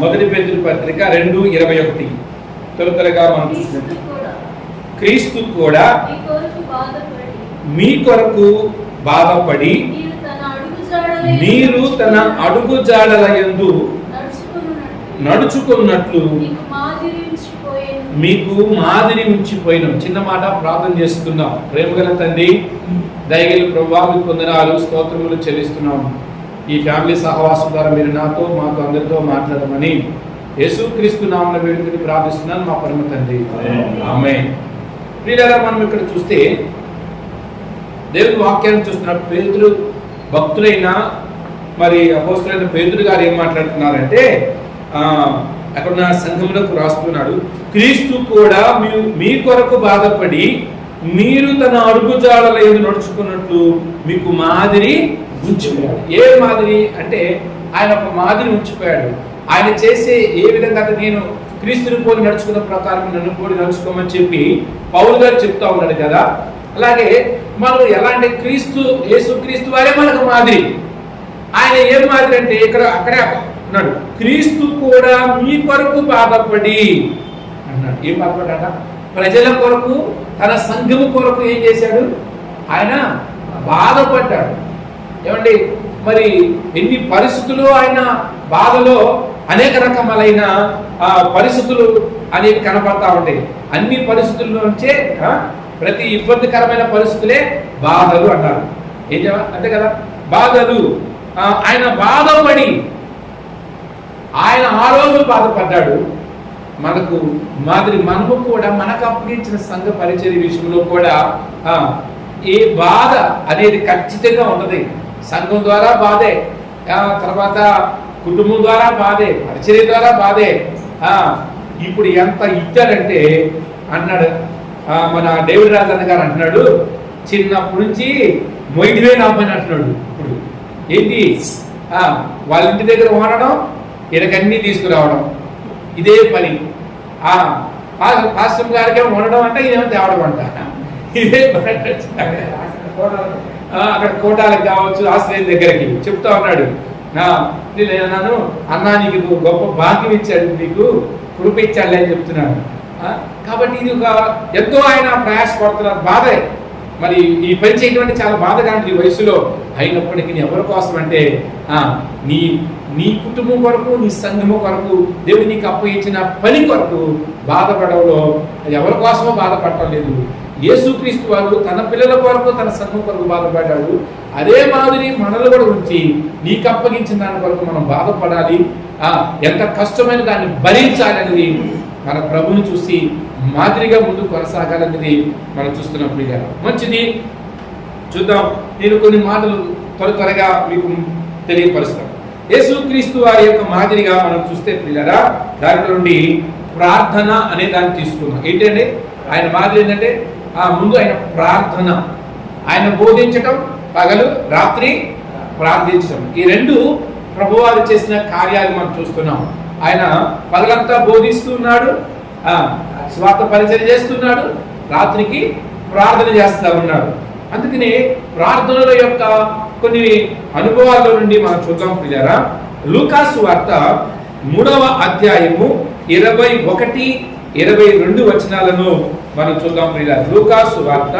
మొదటి పేతురు పత్రిక రెండు ఇరవై ఒకటి. తొలతరగా మనం చూసినట్టు క్రీస్తు కూడా. మీ కొరకు బాధపడి. మీరు తన అడుగు జాడల నడుచుకున్నట్టు నడుచుకున్నట్లు. మీకు మాదిరి ఉంచిపోయేను చిన్న మాట ప్రార్థన చేస్తున్నాం. ప్రేమగల తండ్రి దయగల ప్రభావి పొందనాలు స్తోత్రములు చెల్లిస్తున్నాం. ఈ ఫ్యామిలీ సహవాసం ద్వారా మీరు నాతో మాతో అందరితో మాట్లాడమని యేసుక్రీస్తు నామన వేడుకని ప్రార్థిస్తున్నాను మా పరమ తండ్రి. ఆమె ప్రియులారా మనం ఇక్కడ చూస్తే దేవుని వాక్యాన్ని చూస్తున్న పేతురు భక్తులైన మరి అపోస్తులైన పేతురు గారు ఏం మాట్లాడుతున్నారంటే ఆ, అక్కడ నా సంఘములకు రాస్తున్నాడు క్రీస్తు కూడా మీ మీ కొరకు బాధపడి మీరు తన అడుగుజాడల ఏది నడుచుకున్నట్లు మీకు మాదిరి ఉంచిపోయాడు. ఏ మాదిరి అంటే ఆయన ఒక మాదిరి ఉంచిపోయాడు. ఆయన చేసే ఏ విధంగా నేను క్రీస్తుని పోలి నడుచుకున్న ప్రకారం నన్ను పోలి నడుచుకోమని చెప్పి పౌరు గారు చెప్తా ఉన్నాడు కదా. అలాగే మనం ఎలాంటి క్రీస్తు యేసు క్రీస్తు వారే మనకు మాదిరి. ఆయన ఏం మాదిరి అంటే ఇక్కడ అక్కడే అన్నాడు క్రీస్తు కూడా మీ కొరకు బాధపడి అన్నాడు. ఏం బాధపడ్డా ప్రజల కొరకు తన సంఘము కొరకు ఏం చేశాడు? ఆయన బాధపడ్డాడు. ఏమండి? మరి ఎన్ని పరిస్థితులు ఆయన బాధలో అనేక రకములైన ఆ, పరిస్థితులు అనేవి కనపడతా ఉంటాయి. అన్ని పరిస్థితుల నుంచే ఆ, ప్రతి ఇబ్బందికరమైన పరిస్థితులే బాధలు అంటారు. ఏం అంతే కదా? బాధలు. ఆయన బాధపడి ఆయన ఆ రోజు బాధపడ్డాడు. మనకు మాదిరి మనము కూడా మనకు అప్పగించిన సంఘ పరిచయ విషయంలో కూడా ఏ ఈ బాధ అనేది ఖచ్చితంగా ఉన్నది. సంఘం ద్వారా బాధే. తర్వాత కుటుంబం ద్వారా బాధే పరిచర్య ద్వారా బాధే. ఆ, ఇప్పుడు ఎంత ఇచ్చారంటే అన్నాడు. మన డేవిడ్ రాజన్న గారు అంటున్నాడు చిన్నప్పటి నుంచి మొయిడివే నమ్మని అంటున్నాడు ఇప్పుడు. ఏంటి? ఆ, వాళ్ళ ఇంటి దగ్గర ఉండడం వీళ్ళకన్నీ తీసుకురావడం. ఇదే పని. ఆ గారికి ఉండడం అంటే ఇదేమో తేవడం అంట. ఇదే పని. అక్కడ కోటాలకు కావచ్చు ఆశ్రయం దగ్గరికి చెప్తా ఉన్నాడు. నా నేను అన్నాను అన్నా నీకు గొప్ప భాగ్యం ఇచ్చాడు నీకు కృప అని చెప్తున్నాను ఆ, కాబట్టి ఇది ఒక ఎంతో ఆయన ప్రయాసపడుతున్నారు బాధే. మరి ఈ పని చేయటువంటి అంటే చాలా బాధగా ఉంటుంది ఈ వయసులో అయినప్పటికీ ఎవరి కోసం అంటే ఆ, నీ నీ కుటుంబం కొరకు నీ సంఘము కొరకు దేవుడు నీకు అప్పగించిన పని కొరకు బాధపడడంలో ఎవరి కోసమో బాధపడటం లేదు. యేసుక్రీస్తు వారు తన పిల్లల కొరకు తన సంఘం కొరకు బాధపడ్డాడు. అదే మాదిరి మనలు కూడా ఉంచి నీకు అప్పగించిన దాని కొరకు మనం బాధపడాలి. ఆ ఎంత కష్టమైన దాన్ని భరించాలనేది మన ప్రభుని చూసి మాదిరిగా ముందు కొనసాగాలనేది మనం చూస్తున్నాం ప్రియ మంచిది. చూద్దాం. నేను కొన్ని మాటలు త్వర త్వరగా మీకు తెలియపరుస్తాను. యేసుక్రీస్తు వారి యొక్క మాదిరిగా మనం చూస్తే పిల్లరా దాని నుండి ప్రార్థన అనే దాన్ని తీసుకున్నాం ఏంటంటే ఆయన మాదిరి ఏంటంటే ఆ ముందు ఆయన ప్రార్థన. ఆయన బోధించటం పగలు రాత్రి ప్రార్థించటం. ఈ రెండు ప్రభువారు చేసిన కార్యాలు మనం చూస్తున్నాం. ఆయన పగలంతా బోధిస్తున్నాడు స్వార్థ పరిచయం చేస్తున్నాడు రాత్రికి ప్రార్థన చేస్తూ ఉన్నాడు. అందుకని ప్రార్థనల యొక్క కొన్ని అనుభవాల నుండి మనం చూద్దాం పిల్లరా లూకాసు వార్త మూడవ అధ్యాయము ఇరవై ఒకటి ఇరవై రెండు వచనాలను మనం చూద్దాం ప్రియుల లూకాసు వార్త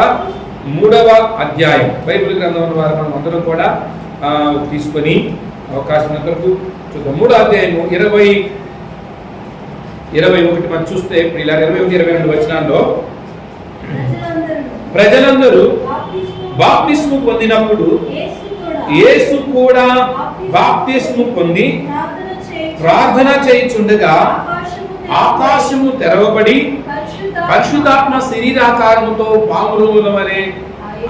మూడవ అధ్యాయం. బైబిల్ గ్రంథం వారు మనం అందరం కూడా తీసుకొని అవకాశం ఉన్నంతవరకు చూద్దాం. మూడో అధ్యాయము ఇరవై ఇరవై ఒకటి మనం చూస్తే ప్రియుల ఇరవై ఒకటి ఇరవై రెండు వచనాల్లో ప్రజలందరూ బాప్తిస్ము పొందినప్పుడు యేసు కూడా బాప్తిస్ము పొంది ప్రార్థన చేయించుండగా ఆకాశము తెరవబడి పరిశుద్ధాత్మ శరీరాకారముతో పామురుముల వలె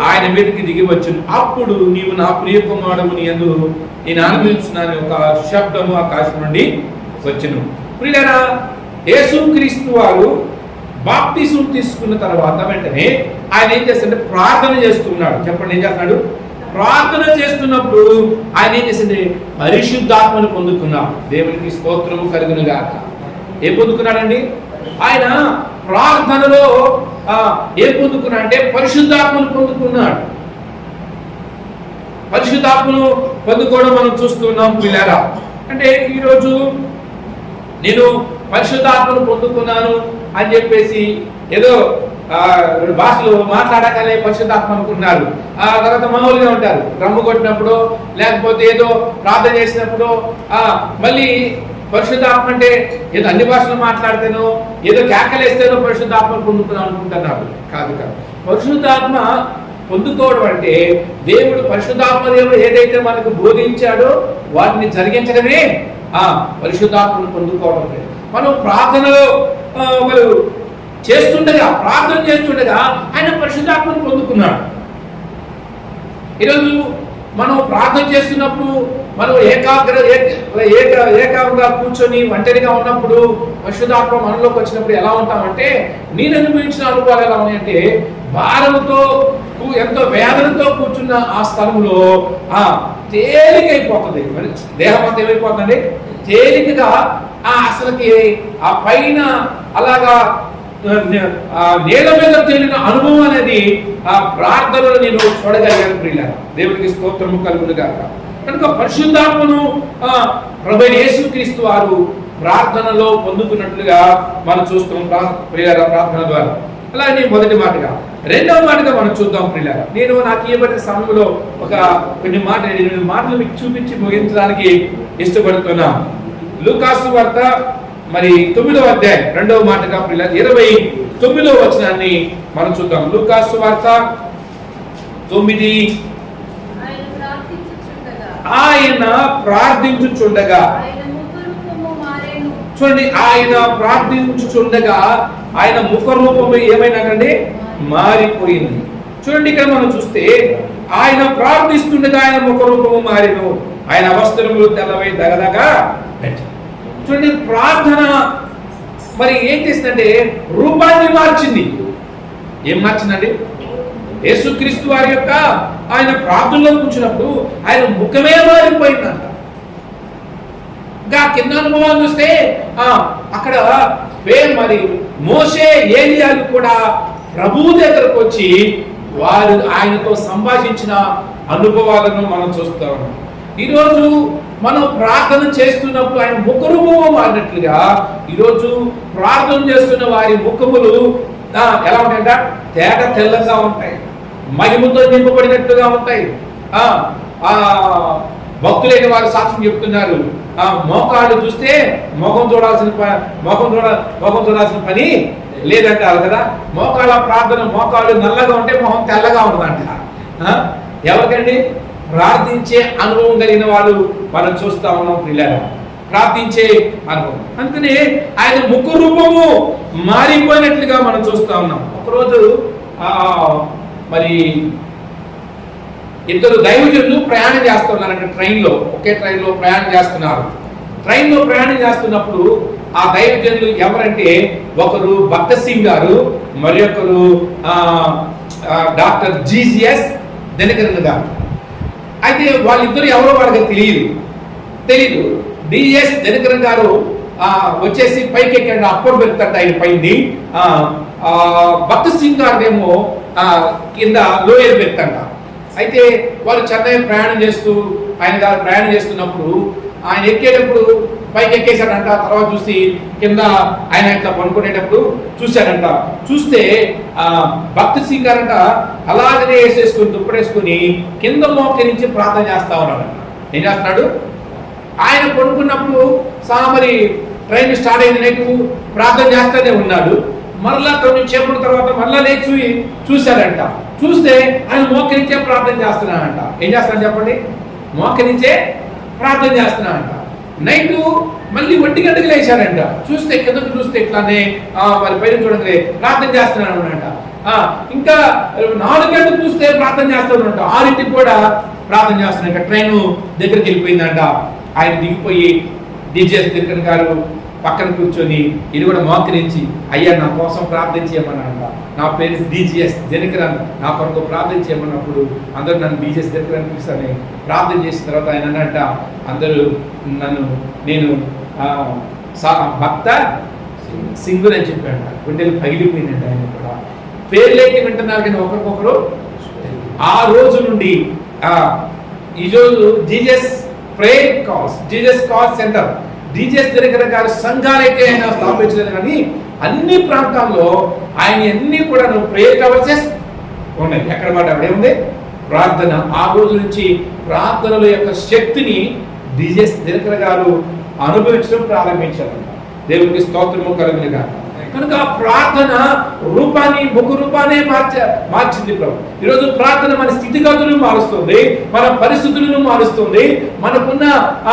ఆయన మీదకి దిగి వచ్చును. అప్పుడు నీవు నా ప్రియ కుమారుడు ఎందు నేను ఆనందించున్నాను ఒక శబ్దము ఆకాశం నుండి వచ్చును. ప్రియులరా యేసుక్రీస్తు వారు బాప్తిసం తీసుకున్న తర్వాత వెంటనే ఆయన ఏం చేస్తాడంటే ప్రార్థన చేస్తున్నాడు. చెప్పండి ఏం చేస్తున్నాడు? ప్రార్థన చేస్తున్నప్పుడు ఆయన ఏం చేసింది? పరిశుద్ధాత్మను పొందుకున్నాడు. దేవునికి స్తోత్రము కలుగును గాక ఏం పొందుకున్నాడండి? ఆయన ప్రార్థనలో ఏం పొందుకున్నాడు అంటే పరిశుద్ధాత్మను పొందుకున్నాడు. పరిశుద్ధాత్మను పొందుకోవడం మనం చూస్తున్నాం పిల్లరా. అంటే ఈరోజు నేను పరిశుద్ధాత్మను పొందుకున్నాను అని చెప్పేసి ఏదో ఆ, రెండు భాషలు మాట్లాడగానే పరిశుద్ధాత్మ అనుకున్నారు ఆ తర్వాత మామూలుగా ఉంటారు. రమ్ము కొట్టినప్పుడు లేకపోతే ఏదో ప్రార్థన చేసినప్పుడు ఆ మళ్ళీ పరిశుద్ధాత్మ అంటే ఏదో అన్ని భాషలు మాట్లాడితేనో ఏదో కేకలేస్తేనో పరిశుద్ధాత్మ పొందుకున్నాను అనుకుంటున్నారు. కాదు కాదు. పరిశుద్ధాత్మ పొందుకోవడం అంటే దేవుడు పరిశుద్ధాత్మ దేవుడు ఏదైతే మనకు బోధించాడో వాటిని జరిగించడమే ఆ పరిశుద్ధాత్మను పొందుకోవడం అంటే. మనం ప్రార్థనలో ఆ, చేస్తుండగా ప్రార్థన చేస్తుండగా ఆయన పరిశుద్ధాత్మను పొందుకున్నాడు. ఈరోజు మనం ప్రార్థన చేస్తున్నప్పుడు మనం ఏకాగ్ర ఏక- ఏకాగ్రంగా కూర్చొని ఒంటరిగా ఉన్నప్పుడు పశుధాత్మ మనలోకి వచ్చినప్పుడు ఎలా ఉంటామంటే నేను అనుభవించిన అనుభవాలు ఎలా ఉన్నాయంటే భారంతో ఎంతో వేదనతో కూర్చున్న ఆ స్థలంలో ఆ తేలికైపోతుంది. మరి దేహం అంతా ఏమైపోతుంది తేలికగా ఆ అసలుకి ఆ పైన అలాగా నేల మీద తేలిన అనుభవం అనేది ఆ ప్రార్థనలు నేను చూడగలిగాను ప్రియుల దేవుడికి స్తోత్రము కలుగును కాక కనుక పరిశుద్ధాత్మను ఆ ప్రభు యేసుక్రీస్తు వారు ప్రార్థనలో పొందుకున్నట్లుగా మనం చూస్తాం ప్రా- ప్రార్థన ద్వారా. అలానే మొదటి మాటగా రెండవ మాటగా మనం చూద్దాం ప్రియులారా. నేను నాకు ఇవ్వబడిన సమయంలో ఒక కొన్ని మాటలు ఎనిమిది మాటలు మీకు చూపించి ముగించడానికి ఇష్టపడుతున్నా. లూకాసు వార్త మరి తొమ్మిదవ అధ్యాయం రెండవ మాటగా ఇరవై తొమ్మిదవ వచనాన్ని మనం చూద్దాం. లూకాసు వార్త తొమ్మిది. ఆయన ప్రార్థించుచుండగా. ఆయన ప్రార్థించుచుండగా. ఆయన మారేను. చూడండి ఆయన ప్రార్థించుచుండగా ఆయన ముఖ రూపము ఏమైనాకండి మారిపోయింది. చూడండి ఇక్కడ మనం చూస్తే ఆయన ప్రార్థిస్తుండగా ఆయన ముఖ రూపము మారిను. ఆయన అవసరములు తెల్లవై దగదగా. చూడండి ప్రార్థన మరి ఏం చేసిందంటే రూపాన్ని మార్చింది. ఏం మార్చిందండి యేసుక్రీస్తు వారి యొక్క ఆయన ప్రార్థనలో కూర్చున్నప్పుడు ఆయన ముఖమే మారిపోయిందంట. ఇంకా కింద అనుభవాలు చూస్తే ఆ అక్కడ మరి మోసే ఏలియాలు కూడా ప్రభువు దగ్గరకు వచ్చి వారు ఆయనతో సంభాషించిన అనుభవాలను మనం చూస్తా ఉన్నాం. ఈరోజు మనం ప్రార్థన చేస్తున్నప్పుడు ఆయన ముఖరూపము మారినట్లుగా ఈరోజు ప్రార్థన చేస్తున్న వారి ముఖములు ఎలా ఉంటాయంట? తేట తెల్లగా ఉంటాయి. మహిమతో నింపబడినట్లుగా ఉంటాయి. ఆ భక్తులైన వారు సాక్ష్యం చెప్తున్నారు. ఆ మోకాళ్ళు చూస్తే మొఖం చూడాల్సిన మొఖం చూడ మొఖం చూడాల్సిన పని లేదంటారు కదా? మోకాళ్ళ ప్రార్థన మోకాళ్ళు నల్లగా ఉంటే మొహం తెల్లగా ఉంటుందంట ఆ? ఎవరికండి? ప్రార్థించే అనుభవం కలిగిన వాళ్ళు మనం చూస్తా ఉన్నాం పిల్లల ప్రార్థించే అనుభవం. అందుకనే ఆయన ముఖ రూపము మారిపోయినట్లుగా మనం చూస్తా ఉన్నాం. ఒకరోజు ఆ మరి ఇద్దరు దైవజనులు ప్రయాణం చేస్తున్నారంట ట్రైన్లో. ఒకే ట్రైన్లో ప్రయాణం చేస్తున్నారు. ట్రైన్లో ప్రయాణం చేస్తున్నప్పుడు ఆ దైవజనులు ఎవరంటే ఒకరు భక్త సింగ్ గారు మరి ఒకరు ఆ, డాక్టర్ జీజిఎస్ దినకరన్ గారు. అయితే వాళ్ళిద్దరు ఎవరో వాళ్ళకి తెలియదు. తెలీదు. డిఎస్ దినకరం గారు వచ్చేసి పైకి ఎక్కడ అప్పుడు పెడతాడు ఆయన పైంది. భక్త సింగ్ గారిదేమో కింద లోయర్ పెడతాడ అయితే వారు చెన్నై ప్రయాణం చేస్తూ ఆయన గారు ప్రయాణం చేస్తున్నప్పుడు ఆయన ఎక్కేటప్పుడు పైకి ఎక్కేశాడంట తర్వాత చూసి కింద ఆయన ఇట్లా పనుకునేటప్పుడు చూశాడంట. చూస్తే ఆ భక్తి సింగ్ గారంట అలాగనే వేసేసుకుని దుప్పడేసుకుని కింద మోకరించి ప్రార్థన చేస్తా ఉన్నాడంట. ఏం చేస్తున్నాడు? ఆయన పడుకున్నప్పుడు సామరి ట్రైన్ స్టార్ట్ అయింది నైట్ ప్రార్థన చేస్తూనే ఉన్నాడు. మరలా కొన్ని చేపల తర్వాత మరలా లేచి చూశాడంట. చూస్తే ఆయన మోకరించే ప్రార్థన చేస్తున్నాడంట. ఏం చేస్తాడు చెప్పండి? మోకరించే ప్రార్థన చేస్తున్నాడంట. నైట్ మళ్ళీ ఒంటి గంటకు లేచాడంట చూస్తే కిందకు చూస్తే ఇట్లానే ఆ, మరి పైన చూడండి ప్రార్థన చేస్తున్నాను అనమాట ఇంకా నాలుగు గంటలు చూస్తే ప్రార్థన చేస్తున్నాడంట ఆరింటికి కూడా ప్రార్థన చేస్తున్నాడు ట్రైన్ దగ్గరికి వెళ్ళిపోయిందంట. ఆయన దిగిపోయి డిజెస్ దగ్గర గారు పక్కన కూర్చొని ఇది కూడా మోకరించి అయ్యా నా కోసం ప్రార్థన నా పేరు డీజీఎస్ దినకరన్ నా కొరకు ప్రార్థన చేయమన్నప్పుడు అందరూ నన్ను డీజీఎస్ దగ్గర పిలుస్తాను ప్రార్థన చేసిన తర్వాత ఆయన అన్నట్ట అందరూ నన్ను నేను భక్త సింగులు అని చెప్పాడు గుండెలు పగిలిపోయిందంట ఆయన కూడా. పేర్లేకి వింటున్నారు కానీ ఒకరికొకరు ఆ రోజు నుండి ఈరోజు ఈ Jesus prayer calls Jesus call centre. DJs దగ్గర గారు సంఘాలైతే ఆయన స్థాపించలేదు కానీ అన్ని ప్రాంతాల్లో ఆయన అన్ని కూడా ప్రేయర్ కవర్సెస్ ఉన్నాయి. ఎక్కడ మాట అక్కడ ఉంది? ప్రార్థన. ఆ రోజు నుంచి ప్రార్థనల యొక్క శక్తిని డీజేస్ దినకర గారు అనుభవించడం ప్రారంభించారు దేవునికి స్తోత్రము కలుగునిగా కనుక ఆ ప్రార్థన రూపాన్ని ముఖ రూపాన్ని మార్చ మార్చింది ప్రభు. ఈరోజు ప్రార్థన మన స్థితిగతులను మారుస్తుంది మన పరిస్థితులను మారుస్తుంది. మనకున్న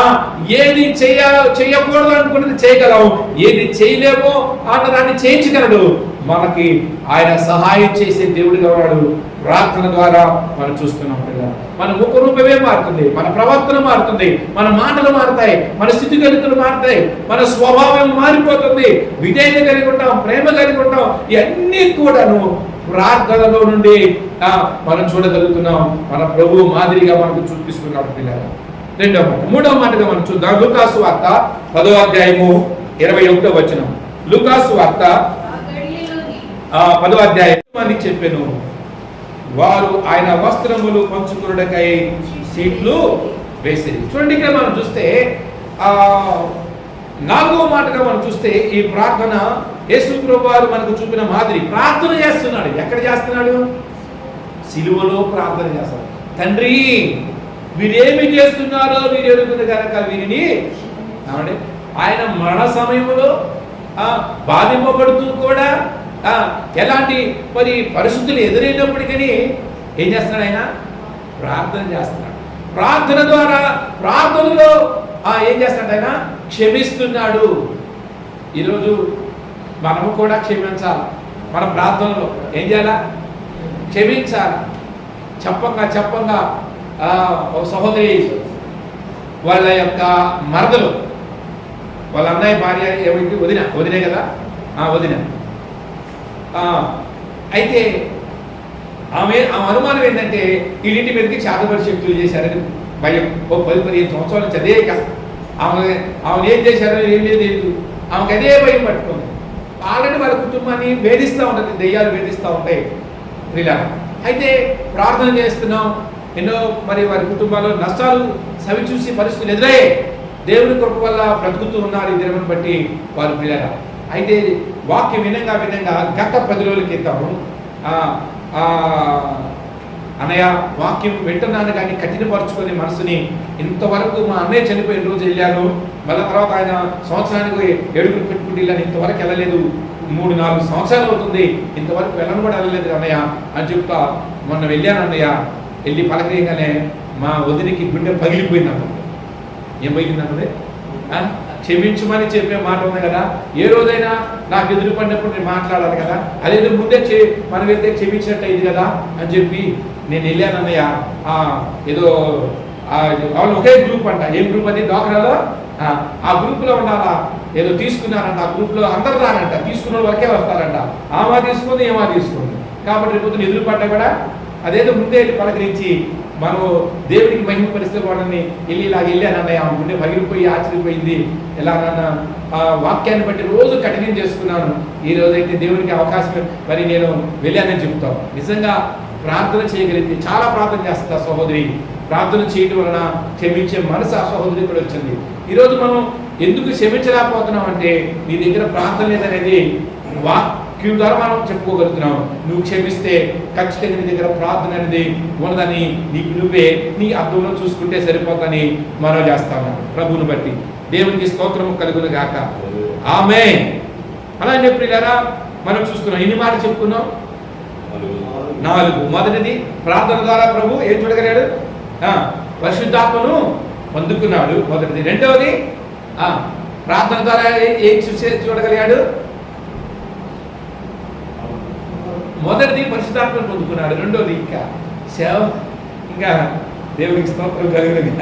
ఆ ఏది చేయ చేయకూడదు అనుకున్నది చేయగలవు. ఏది చేయలేమో అన్నదాన్ని చేయించగలడు. మనకి ఆయన సహాయం చేసే దేవుడిగా ఉన్నాడు. ప్రార్థన ద్వారా మనం చూస్తున్నాం కదా మన ముఖ రూపమే మారుతుంది. మన ప్రవర్తన మారుతుంది. మన మాటలు మారుతాయి. మన స్థితిగతులు మారుతాయి. మన స్వభావం మారిపోతుంది. విధేయత కలిగి ఉంటాం ప్రేమ కలిగి ఉంటాం. ఇవన్నీ కూడాను ప్రార్థనలో నుండి మనం చూడగలుగుతున్నాం. మన ప్రభు మాదిరిగా మనకు చూపిస్తున్నాడు పిల్లలు. రెండవ మాట. మూడవ మాటగా మనం చూద్దాం. లూకాసు వార్త పదో అధ్యాయము ఇరవై ఒకటో వచనం. లూకాసు వార్త పదో అధ్యాయం అని చెప్పాను? వారు ఆయన వస్త్రములు పంచుకున్నకై సీట్లు వేసేది. చూడండి ఇక్కడ మనం చూస్తే ఆ నాలుగో మాటగా మనం చూస్తే ఈ ప్రార్థన యేసు ప్రభువారు మనకు చూపిన మాదిరి ప్రార్థన చేస్తున్నాడు. ఎక్కడ చేస్తున్నాడు? సిలువలో ప్రార్థన చేస్తాడు. తండ్రి వీరేమి చేస్తున్నారో మీరు ఎరుగుతుంది కనుక వీరిని ఆయన మరణ సమయంలో ఆ, బాధింపబడుతూ కూడా ఎలాంటి మరి పరిస్థితులు ఎదురైనప్పటికీ ఏం చేస్తున్నాడు ఆయన? ప్రార్థన చేస్తున్నాడు. ప్రార్థన ద్వారా ప్రార్థనలో ఏం చేస్తున్నాడు ఆయన? క్షమిస్తున్నాడు. ఈరోజు మనము కూడా క్షమించాలి. మన ప్రార్థనలో ఏం చేయాలా? క్షమించాలి. చెప్పంగా చెప్పంగా సహోదరి వాళ్ళ యొక్క మరదలు వాళ్ళ అన్నయ్య భార్య ఏమైంది వదిన వదినే కదా? ఆ వదిన. అయితే ఆమె ఆ అనుమానం ఏంటంటే వీళ్ళింటి మీదకి శాతపరి శక్తులు చేశారని భయం. ఓ పది పదిహేను సంవత్సరాల నుంచి అదే ఆమె ఆమె ఏం చేశారో ఏం లేదు ఆమెకు అదే భయం పట్టుకుంది. ఆల్రెడీ వాళ్ళ కుటుంబాన్ని వేధిస్తూ ఉంటుంది దెయ్యాలు వేధిస్తూ ఉంటాయి. ఇలా. అయితే ప్రార్థన చేస్తున్నాం. ఎన్నో మరి వారి కుటుంబాల్లో నష్టాలు సవి చూసి పరిస్థితులు ఎదురయ్యాయి. దేవుని కృప వల్ల బ్రతుకుతూ ఉన్నారు ఈ దినమును బట్టి వారు. పిల్లల అయితే వాక్యం వినంగా వినంగా గత పది రోజుల క్రితం అన్నయ్య వాక్యం వింటున్నాను కానీ కఠినపరుచుకునే మనసుని ఇంతవరకు మా అన్నయ్య చనిపోయిన రోజు వెళ్ళాను. మళ్ళీ తర్వాత ఆయన సంవత్సరానికి ఏడుగురు పెట్టుకుంటే వెళ్ళాను. ఇంతవరకు వెళ్ళలేదు. మూడు నాలుగు సంవత్సరాలు అవుతుంది. ఇంతవరకు వెళ్ళను కూడా వెళ్ళలేదు అన్నయ్య అని చెప్తా మొన్న వెళ్ళాను అన్నయ్య. వెళ్ళి పలకరీయగానే మా వదినికి గుండె పగిలిపోయింది అన్నది ఏం పోయింది అన్నది? క్షమించమని చెప్పే మాట ఉంది కదా? ఏ రోజైనా నాకు ఎదురు పడినప్పుడు నేను మాట్లాడాలి కదా? అదేదో ముందే చే మనం వెళ్తే క్షమించినట్టు అయింది కదా? అని చెప్పి నేను వెళ్ళాను అన్నయ్య. ఏదో వాళ్ళు ఒకే గ్రూప్ అంట. ఏం గ్రూప్ అది? డాక్టర్లో ఆ గ్రూప్లో ఉండాలా? ఏదో తీసుకున్నారంట. ఆ గ్రూప్లో అందరు రానంట తీసుకున్న వాళ్ళు వరకే వస్తారంట. ఆమా తీసుకుంది ఏమా తీసుకుంది? కాబట్టి రేపు పొద్దున్న ఎదురు పడ్డా కూడా అదేదో ముందే వెళ్ళి పలకరించి మనం దేవుడికి మహిమపరిస్తే పరిస్థితి వెళ్ళి ఇలా వెళ్ళాను అన్నయ్య ఆమె గుండె పగిలిపోయి ఆశ్చర్యపోయింది. ఎలా నాన్న ఆ వాక్యాన్ని బట్టి రోజు కఠినం చేసుకున్నాను. ఈ రోజైతే దేవునికి అవకాశం మరి నేను వెళ్ళానని చెప్తాను నిజంగా ప్రార్థన చేయగలిగితే చాలా ప్రార్థన చేస్తా సహోదరి. ప్రార్థన చేయడం వలన క్షమించే మనసు ఆ సహోదరి కూడా వచ్చింది. ఈరోజు మనం ఎందుకు క్షమించలేకపోతున్నాం అంటే నీ దగ్గర ప్రార్థన లేదనేది వాక్ వాక్యం ద్వారా మనం చెప్పుకోగలుగుతున్నాం. నువ్వు క్షమిస్తే ఖచ్చితంగా నీ దగ్గర ప్రార్థన అనేది ఉన్నదని నీకు నువ్వే నీ అర్థంలో చూసుకుంటే సరిపోతుందని మనం చేస్తాము. ప్రభువుని బట్టి. దేవునికి స్తోత్రము కలుగును గాక. ఆమె అలాగే ప్రియులారా మనం చూస్తున్నాం. ఎన్ని మాటలు చెప్పుకున్నాం? నాలుగు. మొదటిది ప్రార్థన ద్వారా ప్రభు ఏం చూడగలిగాడు? ఆ, పరిశుద్ధాత్మను పొందుకున్నాడు. మొదటిది. రెండవది ఆ, ప్రార్థన ద్వారా ఏం చూసే చూడగలిగాడు? మొదటిది పరిశుద్ధాత్మను పొందుకున్నాడు. రెండోది ఇంకా సేవ. ఇంకా దేవునికి స్తోత్రం కలిగిన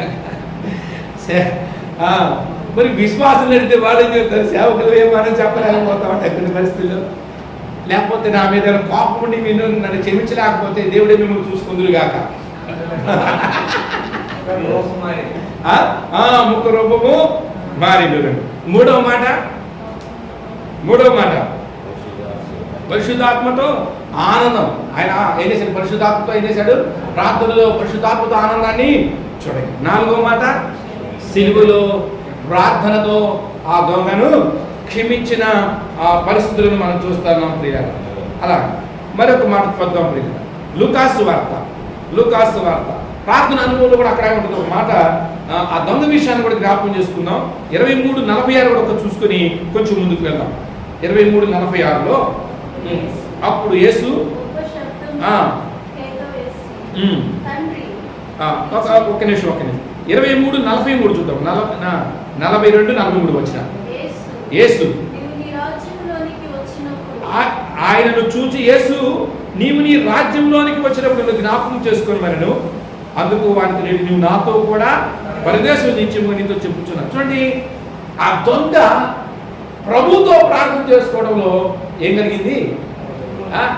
మరి విశ్వాసం నడితే వాడు ఏం చెప్తారు సేవకులు ఏమని చెప్పలేకపోతా ఉంటాయి కొన్ని పరిస్థితుల్లో. లేకపోతే నా మీద కోపం ఉండి మీరు నన్ను క్షమించలేకపోతే దేవుడే మిమ్మల్ని చూసుకుందురు గాక? ఆ? ఆ, ముఖ రూపము మారి మూడవ మాట మూడవ మాట. పరిశుద్ధాత్మతో ఆనందం. ఆయన ఏం చేశాడు? పరిశుద్ధాత్మతో ఏం చేశాడు? ప్రార్థనలో పరిశుద్ధాత్మతో ఆనందాన్ని చూడండి. నాలుగో మాట సిలువలో ప్రార్థనతో ఆ దొంగను క్షమించిన ఆ పరిస్థితులను మనం చూస్తున్నాం ప్రియ అలా మరొక మాట చూద్దాం ప్రియ లుకాసు వార్త. లుకాసు వార్త. ప్రార్థన అనుభవంలో కూడా అక్కడే ఉంటుంది. ఒక మాట ఆ, దొంగ విషయాన్ని కూడా జ్ఞాపకం చేసుకుందాం. ఇరవై మూడు నలభై ఆరు కూడా ఒక చూసుకొని కొంచెం ముందుకు వెళ్దాం. ఇరవై మూడు నలభై ఆరులో అప్పుడు యేసు ఒక్క నిమిషం ఒక్క నిమిషం. ఇరవై మూడు నలభై మూడు చూద్దాం. నలభై రెండు నలభై మూడు వచ్చిన. యేసు. ఆయనను చూచి యేసు నీవు నీ రాజ్యంలోనికి వచ్చినప్పుడు నువ్వు జ్ఞాపకం చేసుకొని మరను అందుకు వానికి నేను నువ్వు నాతో కూడా పరదేశం నుంచి నీతో చెప్పుచున్నా. చూడండి ఆ దొంగ ప్రభుతో ప్రార్థన చేసుకోవడంలో ఏం కలిగింది? ఆ?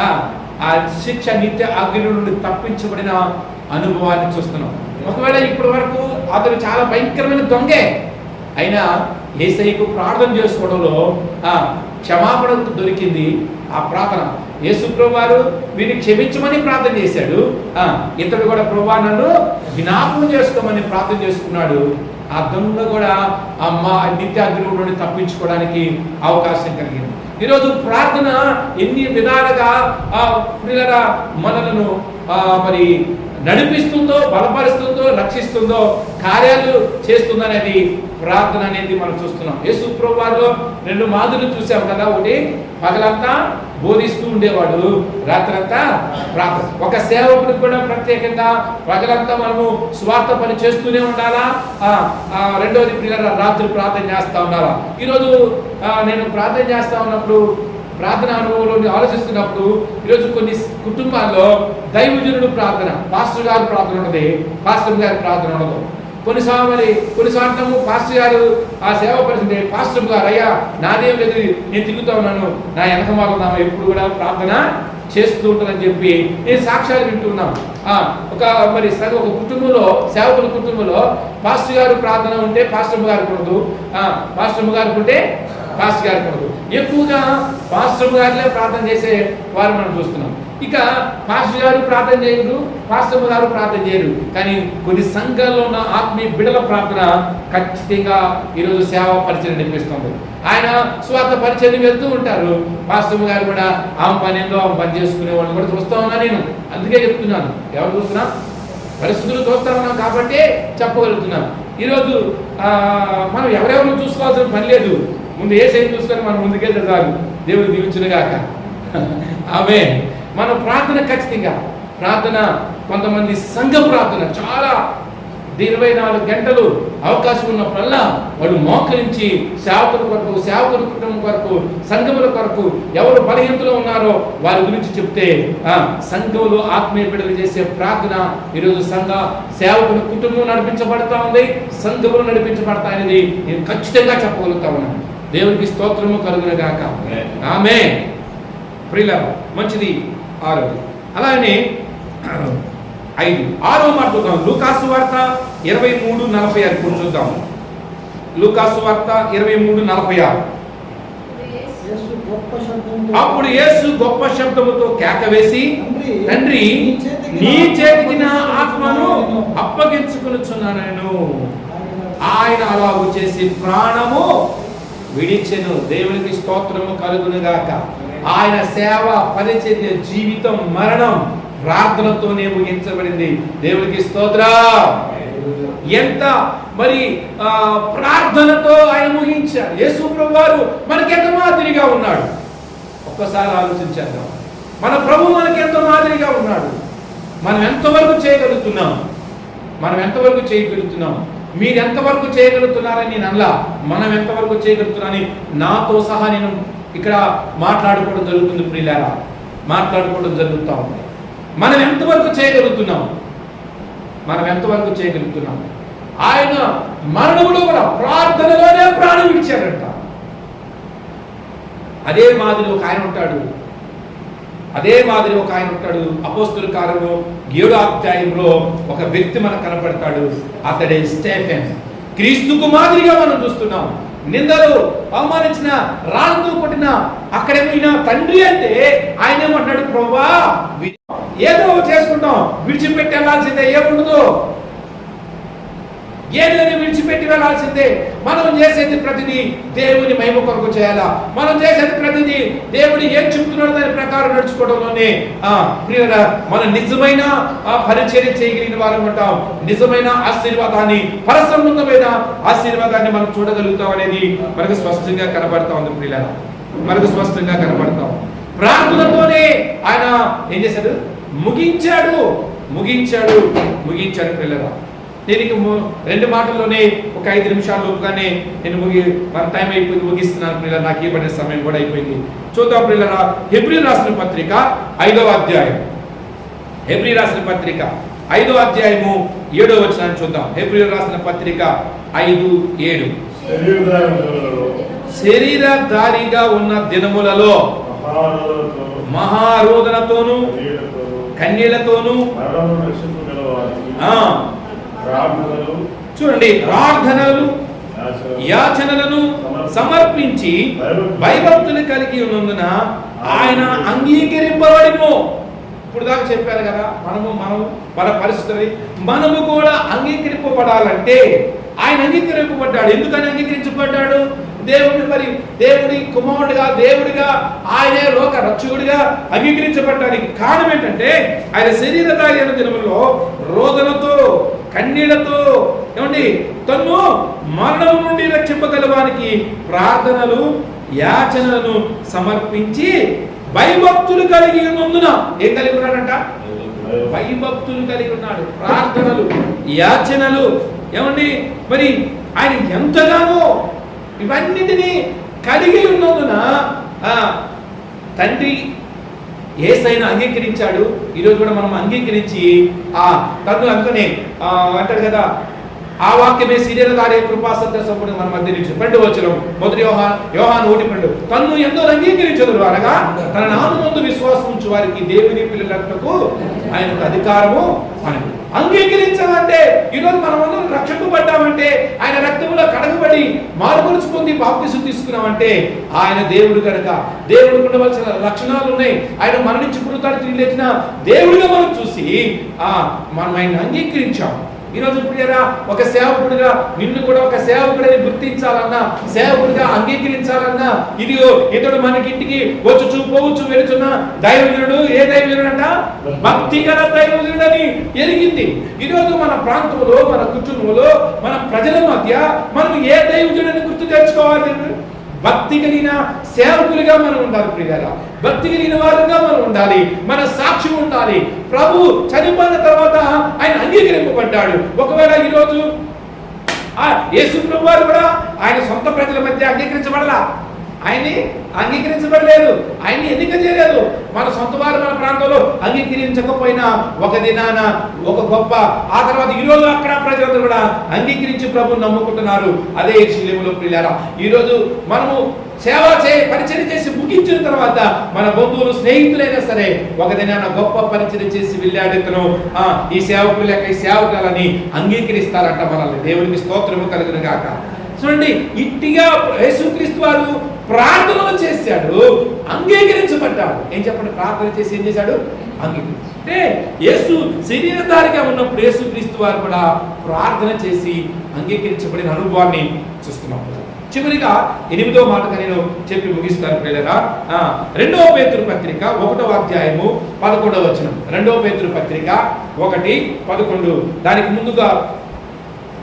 ఆ, ఆ శిక్ష నిత్య అగ్ని నుండి తప్పించబడిన అనుభవాన్ని చూస్తున్నాం. ఒకవేళ ఇప్పటి వరకు అతను చాలా భయంకరమైన దొంగే. అయినా ఏసైకు ప్రార్థన చేసుకోవడంలో ఆ క్షమాపణ దొరికింది ఆ ప్రార్థన. యేసు ప్రభువారు వీరిని క్షమించమని ప్రార్థన చేశాడు. ఆ ఇతడు కూడా ప్రభా నన్ను జ్ఞాపకం చేసుకోమని ప్రార్థన చేసుకున్నాడు. ఆ దొంగ కూడా అమ్మ నిత్య అగ్ని నుండి తప్పించుకోవడానికి అవకాశం కలిగింది. ఈరోజు ప్రార్థన ఎన్ని విధాలుగా ఆ పిల్లల మనలను మరి నడిపిస్తుందో బలపరుస్తుందో రక్షిస్తుందో కార్యాలు చేస్తుందనేది ప్రార్థన అనేది మనం చూస్తున్నాం. యేసు ప్రభువారిలో రెండు మాదిరిలు చూసాం కదా ఒకటి పగలంతా బోధిస్తూ ఉండేవాడు. రాత్రంతా ప్రార్థన ఒక సేవకుడికి కూడా ప్రత్యేకంగా ప్రజలంతా మనము స్వార్థ పని చేస్తూనే ఉండాలా? రెండవది పిల్లల రాత్రి ప్రార్థన చేస్తూ ఉండాలా? ఈరోజు నేను ప్రార్థన చేస్తూ ఉన్నప్పుడు ప్రార్థన అనుభవంలో ఆలోచిస్తున్నప్పుడు ఈరోజు కొన్ని కుటుంబాల్లో దైవజనుడు ప్రార్థన పాస్టర్ గారు ప్రార్థన ఉండదు పాస్టర్ గారి ప్రార్థన ఉండదు కొన్నిసార్లు మరి కొన్నిసార్లు పాస్టర్ గారు ఆ సేవ పరిస్థితి పాస్టర్ గారు అయ్యా నాదేం లేదు నేను తిరుగుతా ఉన్నాను. నా వెనక మాకున్నాము ఎప్పుడు కూడా ప్రార్థన చేస్తూ ఉంటానని చెప్పి నేను సాక్ష్యాలు వింటున్నాం ఆ, ఒక మరి ఒక కుటుంబంలో సేవకుల కుటుంబంలో పాస్టర్ గారు ప్రార్థన ఉంటే పాస్టర్ గారు ఉండదు ఆ, పాస్టర్ గారు ఉంటే పాస్టర్ గారు ఉండదు ఎక్కువగా పాస్టర్ గారిలే ప్రార్థన చేసే వారు మనం చూస్తున్నాం. ఇక పాస్టర్ గారు ప్రార్థన చేయరు పాస్టర్ గారు ప్రార్థన చేయరు. కానీ కొన్ని సంఘాల్లో ఉన్న ఆత్మీయ బిడల ప్రార్థన ఖచ్చితంగా ఈరోజు సేవా పరిచయం నిర్మిస్తుంది. ఆయన స్వార్థ పరిచయం వెళ్తూ ఉంటారు. పాస్టర్ గారు కూడా ఆమె పని ఏందో ఆమె పని చేసుకునే వాళ్ళని కూడా చూస్తా ఉన్నా నేను. అందుకే చెప్తున్నాను. ఎవరు చూస్తున్నా? పరిస్థితులు చూస్తా ఉన్నాం కాబట్టి చెప్పగలుగుతున్నాం ఈరోజు మనం ఎవరెవరు చూసుకోవాల్సిన పని లేదు. ముందు ఏ సైన్ చూసుకొని మనం ముందుకెళ్తే చాలు. దేవుడు దీవించునుగాక. ఆమె మన ప్రార్థన ఖచ్చితంగా. ప్రార్థన కొంతమంది సంఘ ప్రార్థన చాలా ఇరవై నాలుగు గంటలు అవకాశం ఉన్నప్పుడల్లా వాళ్ళు మోకరించి సేవకుల కొరకు సేవకుల కుటుంబం కొరకు సంఘముల కొరకు ఎవరు బలహీనతలో ఉన్నారో వారి గురించి చెప్తే ఆ సంఘంలో ఆత్మీయ బిడ్డలు చేసే ప్రార్థన ఈరోజు సంఘ సేవకుల కుటుంబం నడిపించబడతా ఉంది సంఘములు నడిపించబడతా అనేది నేను ఖచ్చితంగా చెప్పగలుగుతా ఉన్నాను. దేవునికి స్తోత్రము కలుగును గాక ఆమె ప్రియుల మంచిది ఆరోగ్యం అలానే ఐదు. ఆరో మాట చూద్దాం. లూకాసు వార్త ఇరవై మూడు నలభై ఆరు. ఇప్పుడు చూద్దాం. లూకాసు వార్త ఇరవై మూడు నలభై ఆరు. అప్పుడు యేసు గొప్ప శబ్దముతో కేక వేసి తండ్రి నీ చేతికి నా ఆత్మను అప్పగించుకునిచున్నాను నేను. ఆయన అలాగు చేసి ప్రాణము విడిచెను. దేవునికి స్తోత్రము కలుగునుగాక. ఆయన సేవ పరిచర్య జీవితం మరణం ప్రార్థనతోనే ముగించబడింది. దేవునికి స్తోత్ర. ఎంత మరి ప్రార్థనతో ఆయన ముగించారు యేసు ప్రభువారు మనకి ఎంత మాదిరిగా ఉన్నాడు? ఒక్కసారి ఆలోచించేద్దాం మన ప్రభు మనకి ఎంత మాదిరిగా ఉన్నాడు? మనం ఎంతవరకు చేయగలుగుతున్నాం? మనం ఎంతవరకు చేయగలుగుతున్నాం? మీరు ఎంతవరకు చేయగలుగుతున్నారని నేను అనలా మనం ఎంతవరకు చేయగలుగుతున్నారని నాతో సహా నేను ఇక్కడ మాట్లాడుకోవడం జరుగుతుంది ప్రియులారా. మాట్లాడుకోవడం జరుగుతూ ఉంది. మనం ఎంతవరకు చేయగలుగుతున్నాం? మనం ఎంతవరకు చేయగలుగుతున్నాం? ఆయన మరణంలో కూడా ప్రార్థనలోనే ప్రాణం ఇచ్చాడంట. అదే మాదిరి ఒక ఆయన ఉంటాడు. అదే మాదిరి ఒక ఆయన ఉంటాడు. అపోస్తుల కాలంలో ఏడో అధ్యాయంలో ఒక వ్యక్తి మనకు కనపడతాడు. అతడే స్టేఫెన్. క్రీస్తుకు మాదిరిగా మనం చూస్తున్నాం. నిందలు అవమానించిన రాళ్ళతో కొట్టిన అక్కడేమో ఈయన తండ్రి అంటే ఆయన ఏమంటున్నాడు? ప్రభా ఏదో చేసుకుంటాం. విడిచిపెట్టి వెళ్ళాల్సిందే ఏముండదు? ఏదని విడిచిపెట్టి వెళ్ళాల్సిందే. మనం చేసేది ప్రతిదీ దేవుని మహిమ కొరకు చేయాలా? మనం చేసేది ప్రతిదీ దేవుడు ఏం చెప్తున్నాడు దాని ప్రకారం నడుచుకోవడంలోనే ఆ ప్రియులారా, మనం నిజమైన ఆ పరిచర్య చేయగలిగిన వారు ఉంటాం. నిజమైన ఆశీర్వాదాన్ని పరసంబంధమైన ఆశీర్వాదాన్ని మనం చూడగలుగుతాం అనేది మనకు స్పష్టంగా కనబడతా ఉంది ప్రియుల మనకు స్పష్టంగా కనబడతాం ప్రార్థనతోనే ఆయన ఏం చేశాడు? ముగించాడు. ముగించాడు. ముగించాడు పిల్లరా ము- రెండు మాటల్లోనే ఒక ఐదు నిమిషాల లోపుగానే నేను ముగి మన టైం అయిపోయింది ముగిస్తున్నాను పిల్లలు నాకు ఇవ్వబడిన సమయం కూడా అయిపోయింది. చూద్దాం పిల్లరా హెబ్రి రాసిన పత్రిక ఐదవ అధ్యాయం. హెబ్రి రాసిన పత్రిక ఐదో అధ్యాయము ఏడో వచనాన్ని చూద్దాం. హెబ్రి రాసిన పత్రిక ఐదు ఏడు. శరీరధారిగా ఉన్న దినములలో మహారోదనతోను కన్యలతోను ప్రార్థనలు చూడండి ప్రార్థనలు యాచనలు, యాచనలను సమర్పించి భయభక్తులు కలిగి ఉన్నందున ఆయన అంగీకరింపబడిను ఇప్పుడు దాకా చెప్పారు కదా మనము మనము మన పరిస్థితులు మనము కూడా అంగీకరింపబడాలంటే ఆయన అంగీకరింపబడ్డాడు. ఎందుకని అంగీకరించబడ్డాడు? దేవుడిని మరి దేవుడి కుమారుడిగా దేవుడిగా ఆయనే లోక రక్షకుడిగా అంగీకరించబడ్డానికి కారణం ఏంటంటే ఆయన శరీరధారి అయిన దినములో రోదనతో కన్నీళ్ళతో ఏమండి తను మరణం నుండి రక్షింపగలవానికి ప్రార్థనలు యాచనలను సమర్పించి భయభక్తులు కలిగి ఉన్నందున ఏం కలిగి ఉన్నాడంట? భయభక్తులు కలిగి ఉన్నాడు. ప్రార్థనలు యాచనలు. ఏమండి మరి ఆయన ఎంతగానో ఇవన్నిటినీ కలిగి ఉన్నందున ఆ, తండ్రి ఏసైనా అంగీకరించాడు. ఈరోజు కూడా మనం అంగీకరించి ఆ తను అనుకునే ఆ, అంటాడు కదా ఆ వాక్యమే శరీరధారే కృపా సత్య సంపూర్ణ మన మధ్య నుంచి పండు వచ్చిన మొదటి యోహాన్ యోహాన్ ఒకటి పండు. తన్ను ఎంతో అంగీకరించదు అనగా తన నామందు విశ్వాసం ఉంచు వారికి దేవుని పిల్లలకు ఆయనకు అధికారము అని అంగీకరించాలంటే ఈరోజు మనం అందరం రక్షకుపడ్డామంటే ఆయన రక్తంలో కడగబడి మార్పులుచు పొంది బాప్తిసం తీసుకున్నామంటే ఆయన దేవుడు కనుక దేవుడికి ఉండవలసిన లక్షణాలు ఉన్నాయి. ఆయన మరణించి పుడతాడు తిరిగి లేచిన దేవుడిగా మనం చూసి ఆ మనం ఆయన అంగీకరించాం ఈరోజు ప్రియరా ఒక సేవకుడిగా నిన్ను కూడా ఒక సేవకుడని గుర్తించాలన్నా సేవకుడిగా అంగీకరించాలన్నా ఇదిగో ఇతడు మనకి ఇంటికి వచ్చుచు పోవచ్చు వెళుచున్న దైవజనుడు ఏ దైవజనుడంట? భక్తి గల దైవజనుడని ఎరిగింది. ఈరోజు మన ప్రాంతంలో మన కుటుంబంలో మన ప్రజల మధ్య మనం ఏ దైవజుడని గుర్తు తెచ్చుకోవాలి? భక్తి కలిగిన సేవకులుగా మనం ఉండాలి ప్రియారా భక్తి కలిగిన వారుగా మనం ఉండాలి. మన సాక్షి ఉండాలి. ప్రభు చనిపోయిన తర్వాత ఆయన అంగీకరింపబడ్డాడు. ఒకవేళ ఈరోజు ఆ యేసు ప్రభు వారు కూడా ఆయన సొంత ప్రజల మధ్య అంగీకరించబడలా? ఆయన్ని అంగీకరించబడలేదు. ఆయన్ని ఎన్నిక చేయలేదు? మన సొంత వారు మన ప్రాంతంలో అంగీకరించకపోయినా ఒక దినాన ఒక గొప్ప ఆ తర్వాత ఈరోజు అక్కడ ప్రజలందరూ కూడా అంగీకరించి ప్రభు నమ్ముకుంటున్నారు. అదే శిలిములో పిల్లారా ఈరోజు మనము సేవ చే పరిచయం చేసి ముగించిన తర్వాత మన బంధువులు స్నేహితులైనా సరే ఒక దినాన గొప్ప పరిచయం చేసి వెళ్ళాడు ఇతను ఆ, ఈ సేవకులు లేక ఈ సేవకులని అంగీకరిస్తారంట మనల్ని. దేవునికి స్తోత్రము కలుగును గాక. చూడండి ఇట్టిగా యేసుక్రీస్తు వారు ప్రార్థనలు చేశాడు అంగీకరించబడ్డాడు. ఏం చెప్పండి? ప్రార్థన చేసి ఏం చేశాడు? అంగీకరించాడు. అంటే యేసు శరీరధారిగా ఉన్నప్పుడు యేసుక్రీస్తు వారు కూడా ప్రార్థన చేసి అంగీకరించబడిన అనుభవాన్ని చూస్తున్నాం. చివరిగా ఎనిమిదో మాటగా నేను చెప్పి ముగిస్తాను ప్రియులరా రెండవ పేతురు పత్రిక ఒకటో అధ్యాయము పదకొండవ వచనం. రెండవ పేతురు పత్రిక ఒకటి పదకొండు. దానికి ముందుగా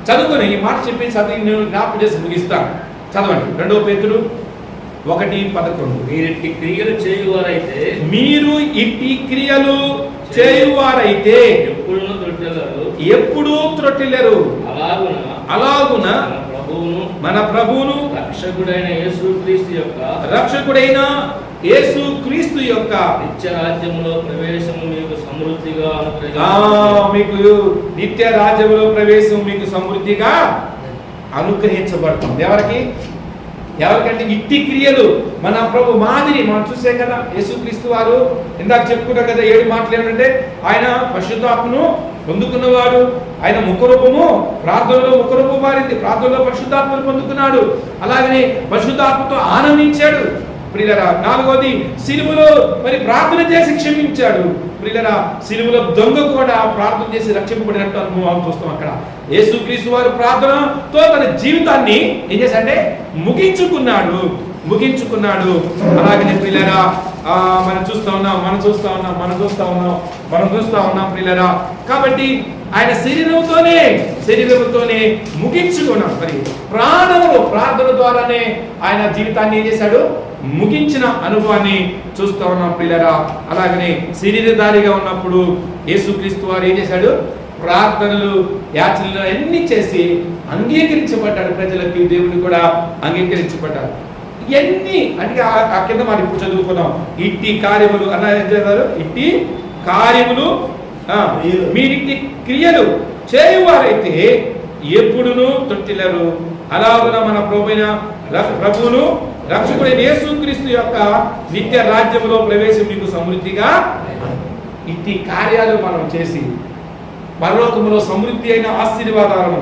చదువుకొని ఈ మాట చెప్పి చదివి నేను జ్ఞాపకం చేసి ముగిస్తాను. చదవండి. రెండవ పేతుడు ఒకటి పదకొండు. మీరిట్టి క్రియలు చేయువారైతే మీరు ఇట్టి క్రియలు చేయువారైతే ఎప్పుడున్న దొడ్డలరు ఎప్పుడూ త్రొట్టిల్లరు అలాగున అలాగున మన ప్రభువును మన ప్రభువును రక్షకుడైన యేసుక్రీస్తు యొక్క రక్షకుడైన యేసు క్రీస్తు యొక్క నిత్య రాజ్యములో ప్రవేశము మీకు సమృద్ధిగా. మీకు నిత్య రాజ్యములో ప్రవేశం మీకు సమృద్ధిగా అనుగ్రహించబడుతుంది. ఎవరికి? ఎవరికంటే ఇట్టి క్రియలు మన ప్రభు మాదిరి మనం చూసే కదా యేసుక్రీస్తు వారు ఇందాక చెప్పుకున్నాం కదా ఏడు మాటలు ఏంటంటే ఆయన పరిశుద్ధాత్మను పొందుకున్నవాడు ఆయన ముఖరూపము ప్రార్థనలో ముఖరూపం మారింది ప్రార్థనలో పరిశుద్ధాత్మను పొందుకున్నాడు. అలాగనే పరిశుద్ధాత్మతో ఆనందించాడు. ప్రియులరా నాలుగోది సిలువలో మరి ప్రార్థన చేసి క్షమించాడు. ప్రియులరా సిలువలో దొంగ కూడా ప్రార్థన చేసి రక్షింపబడినట్టు అనుభవాలు చూస్తాం అక్కడ. యేసుక్రీస్తు వారు ప్రార్థనతో తన జీవితాన్ని ఏం చేశాడంటే ముగించుకున్నాడు. ముగించుకున్నాడు. అలాగనే పిల్లరా ఆ, మనం చూస్తా ఉన్నాం మనం చూస్తా ఉన్నాం మనం చూస్తా ఉన్నాం మనం చూస్తా ఉన్నాం పిల్లరా కాబట్టి ఆయన శరీరంతోనే శరీరంతోనే ముగించుకున్నాం మరి ప్రాణము ప్రార్థన ద్వారానే ఆయన జీవితాన్ని ఏం చేశాడు? ముగించిన అనుభవాన్ని చూస్తా ఉన్నాం పిల్లరా అలాగనే శరీరధారిగా ఉన్నప్పుడు యేసుక్రీస్తు వారు ఏం చేశాడు? ప్రార్థనలు యాచనలు అన్ని చేసి అంగీకరించబడ్డాడు ప్రజలకి దేవుని కూడా అంగీకరించబడ్డాడు. ఇవన్నీ అంటే ఆ- కింద మనం ఇప్పుడు చదువుకున్నాం. ఇట్టి కార్యములు అన్న చదివారు ఇట్టి కార్యములు మీరిట్టి క్రియలు. చేయువారైతే ఎప్పుడును తొట్టిల్లరు. అలాగున మన ప్రభుైన ప్రభువును రక్షకుడైన యేసుక్రీస్తు యొక్క నిత్య రాజ్యంలో ప్రవేశం మీకు సమృద్ధిగా ఇట్టి కార్యాలు మనం చేసి పరలోకములో సమృద్ధి అయిన ఆశీర్వాదాలను.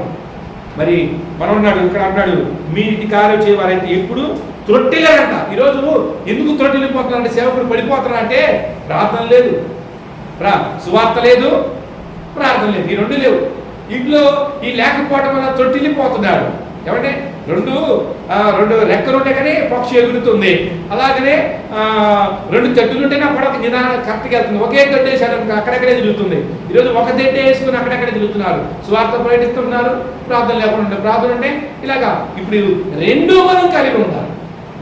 మరి మనం ఇక్కడ అన్నాడు మీ ఇంటి కార్యం చేయవారైతే ఎప్పుడు త్రొట్టిలేరంట ఈరోజు ఎందుకు త్రొట్టిల్లిపోతున్నారంటే సేవకుడు పడిపోతున్నా అంటే ప్రార్థన లేదు. రా సువార్త లేదు ప్రార్థన లేదు. ఈ రెండు లేవు. ఇంట్లో ఈ లేకపోవడం వల్ల తొట్టిల్లిపోతున్నాడు ఏమంటే రెండు రెండు రెక్కలు ఉంటే కానీ పక్షి ఎగురుతుంది. అలాగనే రెండు చెట్టులు ఉంటేనే పడక నిదానం కరెక్ట్గా వెళ్తుంది. ఒకే గడ్డ వేసాడు అనుకో, అక్కడక్కడే తిరుగుతుంది. ఈరోజు ఒక గడ్డ వేసుకుని అక్కడక్కడే తిరుగుతున్నారు. స్వార్థ ప్రకటిస్తున్నారు. ప్రార్థన లేకుండా ఉండే ప్రార్థన అంటే ఇలాగా ఇప్పుడు రెండు మనం కలిగి ఉండాలి.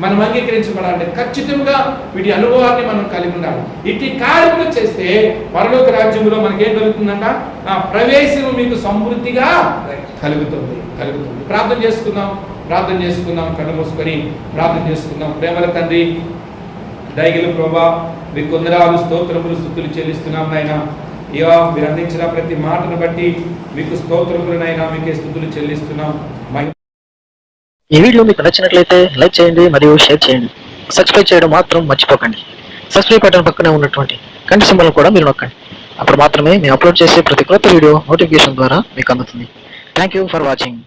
మనం అంగీకరించబడాలంటే ఖచ్చితంగా వీటి అనుభవాన్ని మనం కలిగి ఉండాలి. ఇట్టి కార్యములు చేస్తే పరలోక రాజ్యంలో మనకేం కలుగుతుందంట? ఆ ప్రవేశం మీకు సమృద్ధిగా కలుగుతుంది. కలుగుతుంది. ప్రార్థన చేసుకుందాం. ప్రార్థన చేసుకుందాం కళ్ళు మూసుకొని ప్రార్థన చేసుకుందాం. ప్రేమల తండ్రి దయగల ప్రభా మీ కొందరాలు స్తోత్రములు స్థుతులు చెల్లిస్తున్నాం నాయన. ఇవా మీరు అందించిన ప్రతి మాటను బట్టి మీకు స్తోత్రములనైనా మీకే స్థుతులు చెల్లిస్తున్నాం. ఈ వీడియో మీకు నచ్చినట్లయితే లైక్ చేయండి మరియు షేర్ చేయండి. సబ్స్క్రైబ్ చేయడం మాత్రం మర్చిపోకండి. సబ్స్క్రైబ్ బటన్ పక్కనే ఉన్నటువంటి కంటి సింబల్ కూడా మీరు నొక్కండి. అప్పుడు మాత్రమే మేము అప్లోడ్ చేసే ప్రతి కొత్త వీడియో నోటిఫికేషన్ ద్వారా మీకు అందుతుంది. Thank you for watching